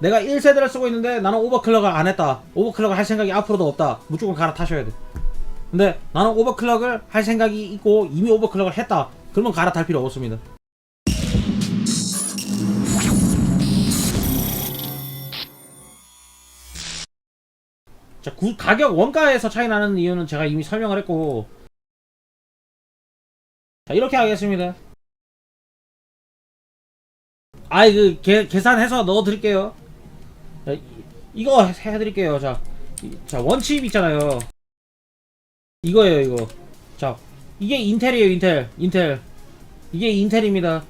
내가 1세대를 쓰고 있는데 나는 오버클럭을 안 했다. 오버클럭을 할 생각이 앞으로도 없다. 무조건 갈아타셔야 돼. 근데 나는 오버클럭을 할 생각이 있고 이미 오버클럭을 했다. 그러면 갈아탈 필요 없습니다. 자, 구- 가격 원가에서 차이 나는 이유는 제가 이미 설명을 했고 자, 이렇게 하겠습니다. 아이 그 계, 계산해서 넣어 드릴게요. 자, 이, 이거 해- 해드릴게요. 자, 이- 자 원칩 있잖아요. 이거예요, 이거. 자, 이게 인텔이에요, 인텔, 인텔. 이게 인텔입니다.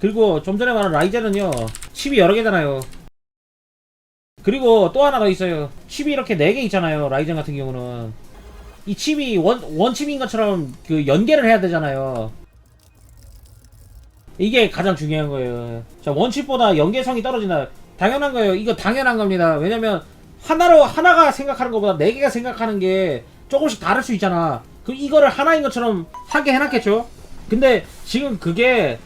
그리고 좀 전에 말한 라이젠은요, 칩이 여러 개잖아요. 그리고 또 하나 더 있어요. 칩이 이렇게 네개 있잖아요. 라이젠 같은 경우는 이 칩이 원 원 칩인 것처럼 그 연계를 해야 되잖아요. 이게 가장 중요한 거예요. 자, 원칩보다 연계성이 떨어진다. 당연한 거예요. 이거 당연한 겁니다. 왜냐면 하나로 하나가 생각하는 것보다 네 개가 생각하는 게 조금씩 다를 수 있잖아. 그럼 이거를 하나인 것처럼 하게 해놨겠죠? 근데 지금 그게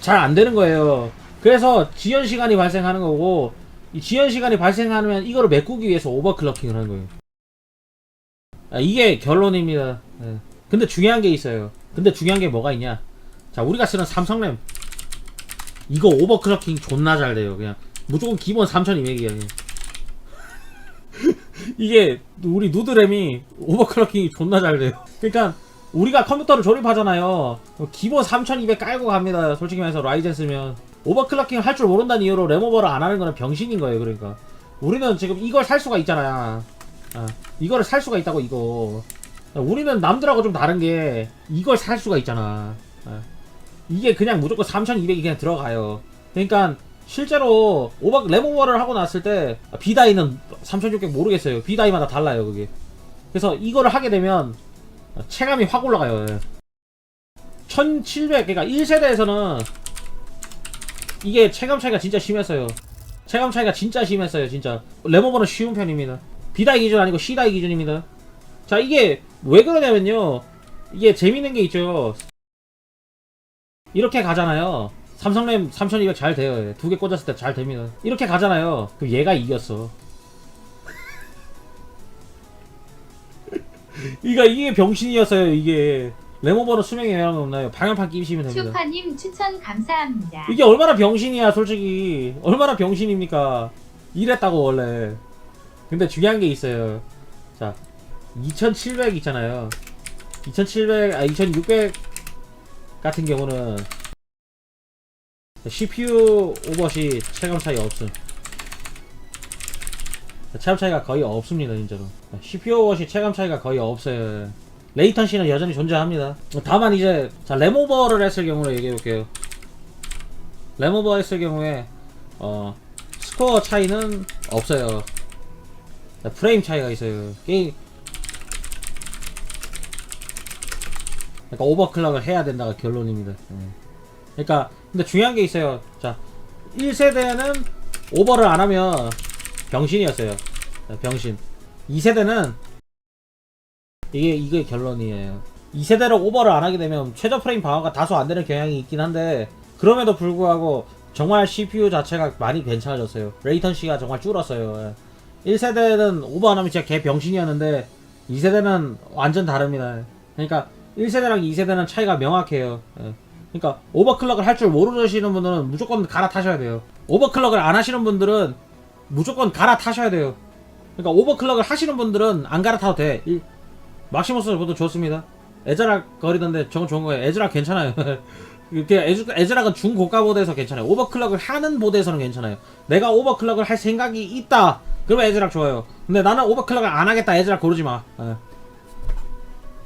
잘 안 되는 거예요. 그래서 지연 시간이 발생하는 거고 이 지연 시간이 발생하면 이거를 메꾸기 위해서 오버클럭킹을 하는 거예요. 아, 이게 결론입니다. 예. 근데 중요한 게 있어요. 근데 중요한 게 뭐가 있냐? 자, 우리가 쓰는 삼성램 이거 오버클럭킹 존나 잘 돼요. 그냥 무조건 기본 3200이야. 이게 우리 누드램이 오버클럭킹이 존나 잘 돼요. 그러니까 우리가 컴퓨터를 조립하잖아요. 기본 3200 깔고 갑니다. 솔직히 말해서 라이젠 쓰면 오버클럭킹 할 줄 모른다는 이유로 램오버를 안 하는 거는 병신인 거예요. 그러니까 우리는 지금 이걸 살 수가 있잖아요. 아, 이거를 살 수가 있다고 이거. 우리는 남들하고 좀 다른 게 이걸 살 수가 있잖아. 아. 이게 그냥 무조건 3200이 그냥 들어가요. 그러니까 실제로 오버 레모버를 하고 났을 때 비다이는 3600 모르겠어요. 비다이마다 달라요, 그게. 그래서 이거를 하게 되면 체감이 확 올라가요. 예. 1700 그러니까 1세대에서는 이게 체감 차이가 진짜 심했어요. 체감 차이가 진짜 심했어요, 진짜. 레모버는 쉬운 편입니다. 비다이 기준 아니고 C다이 기준입니다. 자, 이게 왜 그러냐면요. 이게 재밌는 게 있죠. 이렇게 가잖아요. 삼성램 3200 잘 돼요. 두 개 꽂았을 때 잘 됩니다. 이렇게 가잖아요. 그럼 얘가 이겼어. 이가 이게 병신이었어요. 이게 레모버는 수명이 영향 없나요? 방열판 끼시면 됩니다. 슈퍼님 추천 감사합니다. 이게 얼마나 병신이야, 솔직히. 얼마나 병신입니까? 이랬다고, 원래. 근데 중요한 게 있어요. 자, 2700 있잖아요. 2700, 아, 2600 같은 경우는 CPU 오버시 체감 차이 없음. 체감 차이가 거의 없습니다, 진짜로. CPU 오버시 체감 차이가 거의 없어요. 레이턴시는 여전히 존재합니다. 다만 이제, 자, 램오버를 했을 경우로 얘기해 볼게요. 램오버 했을 경우에, 어, 스코어 차이는 없어요. 프레임 차이가 있어요. 게임, 그러니까 오버클럭을 해야 된다가 결론입니다. 예. 그러니까 근데 중요한 게 있어요. 자, 1세대는 오버를 안 하면 병신이었어요. 자, 병신. 2세대는 이게 이게 결론이에요. 2세대로 오버를 안 하게 되면 최저 프레임 방어가 다소 안 되는 경향이 있긴 한데 그럼에도 불구하고 정말 CPU 자체가 많이 괜찮아졌어요. 레이턴시가 정말 줄었어요. 예. 1세대는 오버 안 하면 진짜 개 병신이었는데 2세대는 완전 다릅니다. 그러니까 1세대랑 2세대는 차이가 명확해요. 예. 그러니까 오버클럭을 할 줄 모르시는 분들은 무조건 갈아타셔야 돼요. 오버클럭을 안 하시는 분들은 무조건 갈아타셔야 돼요. 그러니까 오버클럭을 하시는 분들은 안 갈아타도 돼. 일- 막시머스 보도 좋습니다. 에즈락 거리던데 저건 좋은 거예요. 에즈락 괜찮아요. 에즈락은 중고가 보드에서 괜찮아요. 오버클럭을 하는 보드에서는 괜찮아요. 내가 오버클럭을 할 생각이 있다. 그러면 에즈락 좋아요. 근데 나는 오버클럭을 안 하겠다. 에즈락 고르지 마. 예.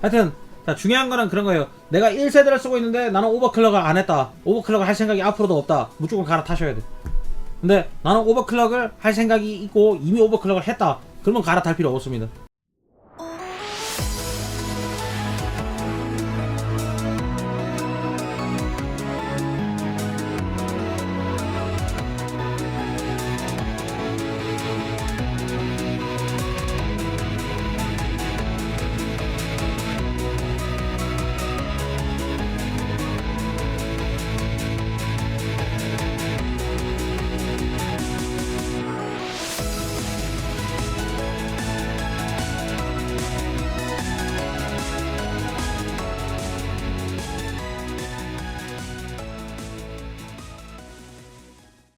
하여튼 자, 중요한 거는 그런 거예요. 내가 1세대를 쓰고 있는데 나는 오버클럭을 안 했다. 오버클럭을 할 생각이 앞으로도 없다. 무조건 갈아타셔야 돼. 근데 나는 오버클럭을 할 생각이 있고 이미 오버클럭을 했다. 그러면 갈아탈 필요 없습니다.